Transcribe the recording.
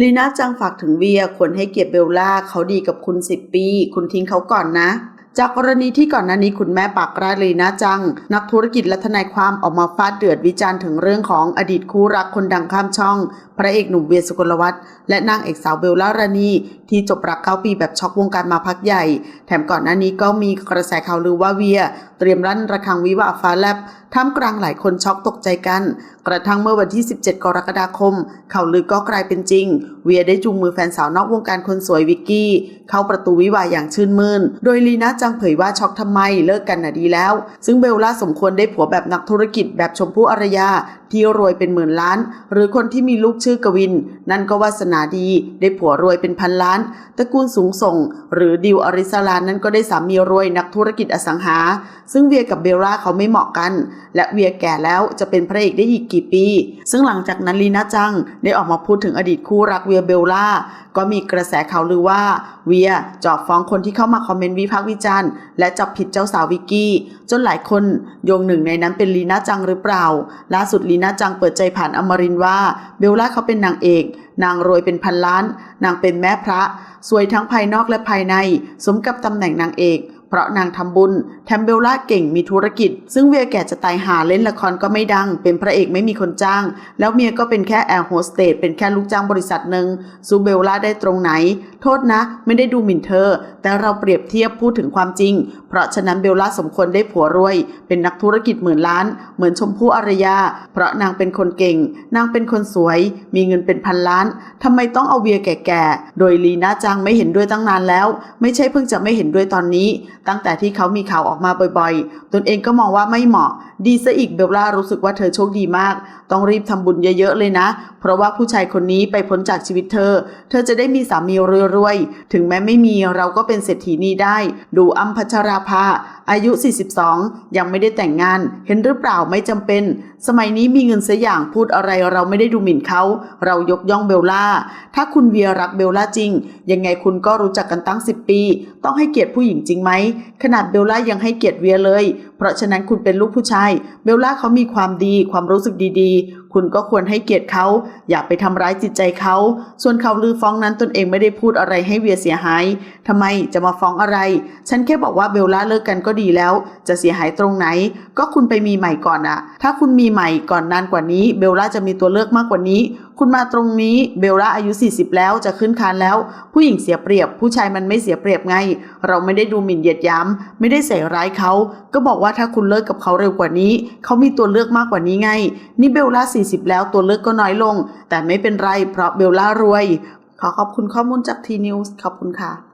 ลีน่าจังฝากถึงเวียควรให้เกียรติเบลล่าเขาดีกับคุณสิบปี คุณทิ้งเขาก่อนนะ จากกรณีที่ก่อนหน้านี้คุณแม่ปากราลีนาจัง นักธุรกิจและทนายความออกมาฟาดเดือดวิจารณ์ถึงเรื่องของอดีตคู่รักคนดังข้ามช่อง พระเอกหนุ่มเวียสุกลวัฒน์และนางเอกสาวเบลล่ารานีที่จบรักเก้าปีแบบช็อกวงการมาพักใหญ่ แถมก่อนหน้านี้ก็มีกระแสข่าวลือว่าเวีย เตรียมลั่นระฆังวิวาฟ้าแลบท่ามกลางหลายคนช็อกตกใจกัน กระทั่งเมื่อวันที่ 17 กรกฎาคม ข่าวลือก็กลายเป็นจริง เวียได้จูงมือแฟนสาวนอกวงการคนสวยวิกกี้ เข้าประตูวิวาอย่างชื่นมื่น โดยลีน่าจงเผยว่าช็อกทำไมเลิกกันน่ะดีแล้ว ซึ่งเบลล่าสมควรได้ผัวแบบนักธุรกิจแบบชมพู่อารยา ที่รวยเป็นหมื่นล้าน หรือคนที่มีลูกชื่อกวิน นั่นก็วาสนาดีได้ผัวรวยเป็นพันล้านตระกูลสูงส่ง หรือดิวอริสลานนั้นก็ได้สามีรวยนักธุรกิจอสังหา ซึ่งเวียกับเบลล่าเขาไม่เหมาะกัน และเวียแก่แล้วจะเป็นพระเอกได้อีกกี่ปี ซึ่งหลังจากนั้นลีน่าจังได้ออกมาพูดถึงอดีตคู่รักเวียเบลล่าก็มีกระแสข่าวลือว่าเวียจอบฟ้องคนที่เข้ามาคอมเมนต์วิพากษ์วิจารัน และจับผิดเจ้าสาววิกกี้ จนหลายคนโยงหนึ่งในนั้นเป็นลีน่าจังหรือเปล่า ล่าสุดลีน่าจังเปิดใจผ่านอมรินว่าเบลล่าเขาเป็นนางเอก นางรวยเป็นพันล้าน นางเป็นแม่พระ สวยทั้งภายนอกและภายใน สมกับตำแหน่งนางเอก เพราะนางทำบุญ แถมเบลล่าเก่งมีธุรกิจ ซึ่งเวียแก่จะตายหาเล่นละครก็ไม่ดัง เป็นพระเอกไม่มีคนจ้าง แล้วเมียก็เป็นแค่แอร์โฮสเตสเป็นแค่ลูกจ้างบริษัทหนึ่งซูเบลล่าได้ตรงไหน โทษนะ ไม่ได้ดูหมิ่นเธอ แต่เราเปรียบเทียบพูดถึงความจริง เพราะฉะนั้นเบลล่าสมควรได้ผัวรวย เป็นนักธุรกิจหมื่นล้าน เหมือนชมพู่อารยา เพราะนางเป็นคนเก่ง นางเป็นคนสวย มีเงินเป็นพันล้านทำไมต้องเอาเวียแก่ๆโดยลีน่าจังไม่เห็นด้วยตั้งนานแล้ว ไม่ใช่เพิ่งจะไม่เห็นด้วยตอนนี้ตั้งแต่ที่เขามีข่าวออกมาบ่อยๆ ตนเองก็มองว่าไม่เหมาะ ดีซะอีกเบลล่ารู้สึกว่าเธอโชคดีมาก ต้องรีบทำบุญเยอะๆเลยนะ เพราะว่าผู้ชายคนนี้ไปพ้นจากชีวิตเธอ เธอจะได้มีสามีรวยๆ ถึงแม้ไม่มีเราก็เป็นเศรษฐีนีได้ ดูอัมพัชราภาอายุ 42 ยังไม่ได้แต่งงาน เห็นหรือเปล่าไม่จำเป็น สมัยนี้มีเงินเสียอย่างพูดอะไรเราไม่ได้ดูหมิ่นเขา เรายกย่องเบลล่า ถ้าคุณเวียรักเบลล่าจริง ยังไงคุณก็รู้จักกันตั้ง 10 ปี ต้องให้เกียรติผู้หญิงจริงไหม ขนาดเบลล่ายังให้เกียรติเวียเลย เพราะฉะนั้นคุณเป็นลูกผู้ชาย เบลล่าเขามีความดี ความรู้สึกดีๆ คุณก็ควรให้เกียรติเขา อย่าไปทำร้ายจิตใจเขา ส่วนเขาลือฟ้องนั้นตนเองไม่ได้พูดอะไรให้เวียเสียหายทำไมจะมาฟ้องอะไร ฉันแค่บอกว่าเบลล่าเลิกกันก็ดีแล้ว จะเสียหายตรงไหน ก็คุณไปมีใหม่ก่อนอะถ้าคุณมีใหม่ก่อนนานกว่านี้ เบลล่าจะมีตัวเลือกมากกว่านี้ คุณมาตรงนี้เบลล่าอายุ 40 แล้วจะขึ้นคานแล้ว ผู้หญิงเสียเปรียบ ผู้ชายมันไม่เสียเปรียบไง เราไม่ได้ดูหมิ่นเหยียดย้ำไม่ได้ใส่ร้ายเขาก็บอกว่าถ้าคุณเลิกกับเขาเร็วกว่านี้ เขามีตัวเลือกมากกว่านี้ไง นี่เบลล่า 40 แล้วตัวเลือกก็น้อยลง แต่ไม่เป็นไรเพราะเบลล่ารวย ขอขอบคุณข้อมูลจากทีนิวส์ขอบคุณค่ะ